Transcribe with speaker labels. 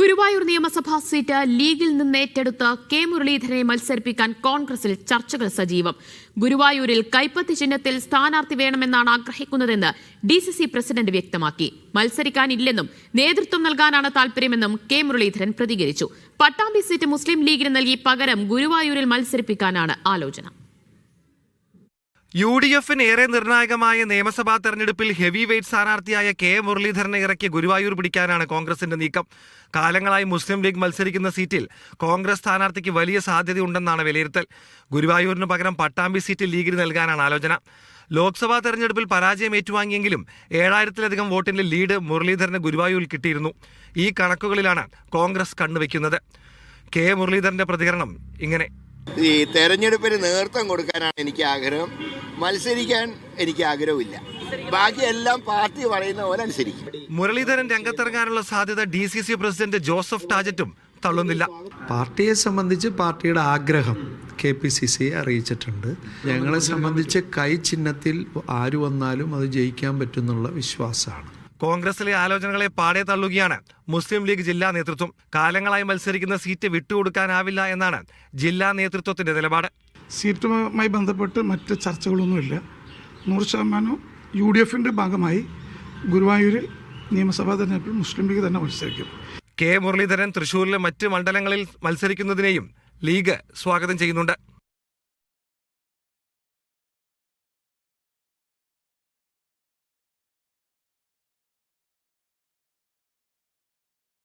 Speaker 1: ഗുരുവായൂർ നിയമസഭാ സീറ്റ് ലീഗിൽ നിന്ന് ഏറ്റെടുത്ത് കെ മുരളീധരനെ മത്സരിപ്പിക്കാൻ കോൺഗ്രസിൽ ചർച്ചകൾ സജീവം. ഗുരുവായൂരിൽ കൈപ്പത്തി ചിഹ്നത്തിൽ സ്ഥാനാർത്ഥി വേണമെന്നാണ് ആഗ്രഹിക്കുന്നതെന്ന് ഡി സി സി പ്രസിഡന്റ് വ്യക്തമാക്കി. മത്സരിക്കാനില്ലെന്നും നേതൃത്വം നൽകാനാണ് താൽപര്യമെന്നും കെ മുരളീധരൻ പ്രതികരിച്ചു. പട്ടാമ്പി സീറ്റ് മുസ്ലിം ലീഗിന് നൽകി പകരം ഗുരുവായൂരിൽ മത്സരിപ്പിക്കാനാണ് ആലോചന.
Speaker 2: യു ഡി എഫിന് ഏറെ നിർണായകമായ നിയമസഭാ തെരഞ്ഞെടുപ്പിൽ ഹെവി വെയ്റ്റ് സ്ഥാനാർത്ഥിയായ കെ മുരളീധരനെ ഇറക്കി ഗുരുവായൂർ പിടിക്കാനാണ് കോൺഗ്രസിന്റെ നീക്കം. കാലങ്ങളായി മുസ്ലിം ലീഗ് മത്സരിക്കുന്ന സീറ്റിൽ കോൺഗ്രസ് സ്ഥാനാർത്ഥിക്ക് വലിയ സാധ്യതയുണ്ടെന്നാണ് വിലയിരുത്തൽ. ഗുരുവായൂരിന് പകരം പട്ടാമ്പി സീറ്റ് ലീഗിന് നൽകാനാണ് ആലോചന. ലോക്സഭാ തെരഞ്ഞെടുപ്പിൽ പരാജയം ഏറ്റുവാങ്ങിയെങ്കിലും ഏഴായിരത്തിലധികം വോട്ടിന്റെ ലീഡ് മുരളീധരന് ഗുരുവായൂരിൽ കിട്ടിയിരുന്നു. ഈ കണക്കുകളിലാണ് കോൺഗ്രസ് കണ്ണുവെക്കുന്നത് കെ മുരളീധരന്റെ പ്രതികരണം ഇങ്ങനെ.
Speaker 3: ഈ തെരഞ്ഞെടുപ്പിന് നേതൃത്വം കൊടുക്കാനാണ് എനിക്ക് ആഗ്രഹം. മത്സരിക്കാൻ എനിക്ക് ആഗ്രഹമില്ല. ബാക്കിയെല്ലാം പാർട്ടി പറയുന്ന പോലെ അനുസരിക്കും.
Speaker 2: മുരളീധരൻ രംഗത്തിറങ്ങാനുള്ള സാധ്യത D C C president Joseph ടാജറ്റും തള്ളുന്നില്ല.
Speaker 4: പാർട്ടിയെ സംബന്ധിച്ച് പാർട്ടിയുടെ ആഗ്രഹം കെ പി സി സിയെ അറിയിച്ചിട്ടുണ്ട്. ഞങ്ങളെ സംബന്ധിച്ച് കൈ ചിഹ്നത്തിൽ ആര് വന്നാലും അത് ജയിക്കാൻ പറ്റുന്നുള്ള വിശ്വാസമാണ്.
Speaker 2: കോൺഗ്രസിലെ ആലോചനകളെ പാടെ തള്ളുകയാണ്. മുസ്ലിം ലീഗ് ജില്ലാ നേതൃത്വം കാലങ്ങളായി മത്സരിക്കുന്ന സീറ്റ് വിട്ടുകൊടുക്കാനാവില്ല എന്നാണ് ജില്ലാ നേതൃത്വത്തിന്റെ നിലപാട്.
Speaker 5: സീറ്റുമായി ബന്ധപ്പെട്ട് മറ്റ് ചർച്ചകളൊന്നുമില്ല. നൂറ് ശതമാനവും യു ഡി എഫിന്റെ ഭാഗമായി ഗുരുവായൂരിൽ നിയമസഭാ തെരഞ്ഞെടുപ്പിൽ മുസ്ലിം ലീഗ് തന്നെ മത്സരിക്കും.
Speaker 2: കെ മുരളീധരൻ തൃശൂരിലെ മറ്റ് മണ്ഡലങ്ങളിൽ മത്സരിക്കുന്നതിനെയും ലീഗ് സ്വാഗതം ചെയ്യുന്നുണ്ട്.